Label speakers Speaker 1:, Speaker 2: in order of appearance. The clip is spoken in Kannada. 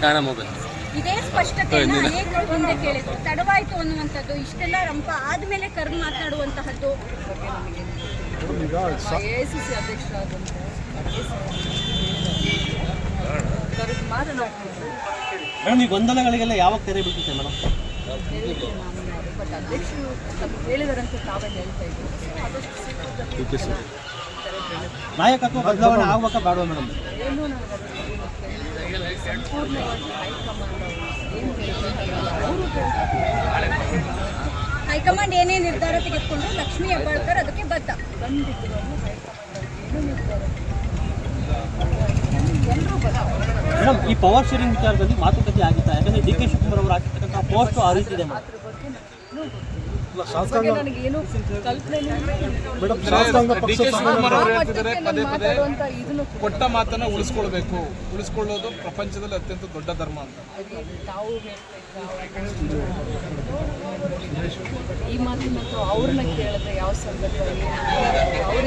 Speaker 1: ಕಾರಣ ಮೊಬೈಲ್
Speaker 2: ಇದೇ ಸ್ಪಷ್ಟತೆಯನ್ನು ಅನೇಕರು ಹಿಂದೆ ಕೇಳಿದ್ರು ತಡವಾಯಿತು ಅನ್ನುವಂಥದ್ದು ಇಷ್ಟೆಲ್ಲ ರಂಪ ಆದಮೇಲೆ ಕರ್ ಮಾತನಾಡುವಂತಹದ್ದು
Speaker 3: ಎ ಐ ಸಿ ಸಿ ಅಧ್ಯಕ್ಷರಾದಂಥ ಕರೆದು ಮಾತನಾಡ್ತಿದ್ರು
Speaker 4: ಮೇಡಮ್ ಈ ಗೊಂದಲಗಳಿಗೆಲ್ಲ ಯಾವಾಗ ತೆರೆ ಬಿಟ್ಟಿದೆ ಮೇಡಮ್
Speaker 3: ಹೇಳಿದ್ರು ನಾನು ಯಾರು ಬಟ್ ಅಧ್ಯಕ್ಷರು ತಮಗೆ ಹೇಳಿದಾರಂತ ತಾವೇ ಹೇಳ್ತಾ ಇದ್ರು ಆದಷ್ಟು.
Speaker 4: ನಾಯಕತ್ವ ಬದಲಾವಣೆ ಆಗ್ಬೇಕಾ ಬಾಡುವ ಮೇಡಮ್
Speaker 3: ಏನು ನನಗೆ ಅದ್ರ ಬಗ್ಗೆ ಗೊತ್ತಿಲ್ಲ. ಸಂಪೂರ್ಣವಾಗಿ ಹೈಕಮಾಂಡ್ ಏನು
Speaker 2: ನಿರ್ಧಾರ ತೆಗೆದುಕೊಂಡ್ರು? ಲಕ್ಷ್ಮೀ ಹೆಬ್ಬಾಳ್ಕರ್ ಅದಕ್ಕೆ ಬದ್ಧ.
Speaker 4: ಮೇಡಮ್, ಈ ಪವರ್ ಶೇರಿಂಗ್ ವಿಚಾರದಲ್ಲಿ ಮಾತುಕತೆ ಆಗಿತ್ತಾ? ಯಾಕಂದ್ರೆ ಡಿ ಕೆ ಶಿವಕುಮಾರ್ ಅವರು ಹಾಕಿರ್ತಕ್ಕಂಥ ಪೋಸ್ಟ್ ಆ ರೀತಿ ಮೇಡಮ್.
Speaker 5: ಶಾಸಕಾಂಗ
Speaker 3: ನನಗೇನು ಕಲ್ಪನೆ
Speaker 5: ಮೇಡಮ್ ಶಾಸಕಾಂಗ
Speaker 6: ಕೊಟ್ಟ ಮಾತನ್ನ ಉಳಿಸ್ಕೊಳ್ಬೇಕು. ಉಳಿಸ್ಕೊಳ್ಳೋದು ಪ್ರಪಂಚದಲ್ಲಿ ಅತ್ಯಂತ ದೊಡ್ಡ ಧರ್ಮ ಅಂತ.
Speaker 3: ತಾವು ಈ ಮಾತಿನ ಅವ್ರನ್ನ ಕೇಳಿದ್ರೆ ಯಾವ ಸಂದರ್ಭ ಏನು ಅವ್ರಿಗೆ